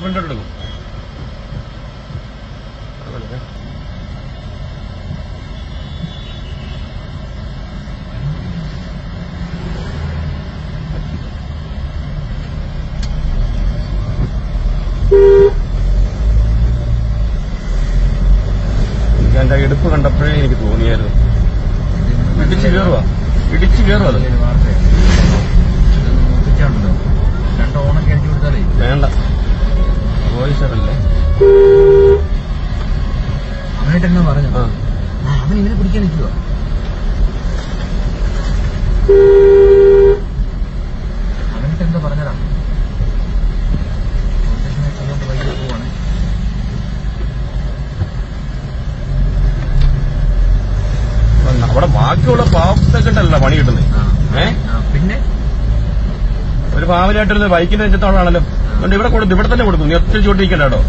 Front എടുക്കും. എന്റെ എടുപ്പ് കണ്ടപ്പോഴേ എനിക്ക് തോന്നിയായിരുന്നു. ഇടിച്ചു കയറുക ഇടിച്ച് കയറുക അത്. വോയിസറല്ലേ അവനായിട്ട് എന്നാ പറഞ്ഞു അവൻ ഇവനെ പിടിക്കാൻ നിൽക്കുക അവനിട്ട് എന്താ പറഞ്ഞതാ അവിടെ ബാക്കിയുള്ള പാവപ്പെട്ടല്ല പണി കിട്ടുന്നത് ഏ? പിന്നെ? ഒരു പാവനായിട്ടൊരു ബൈക്കിന്റെ നെഞ്ചത്തോളാണല്ലോ അതുകൊണ്ട് ഇവിടെ കൊടുത്തു ഇവിടെ തന്നെ കൊടുക്കും. നീ ഒറ്റ ചോട്ടിരിക്കണ്ടോ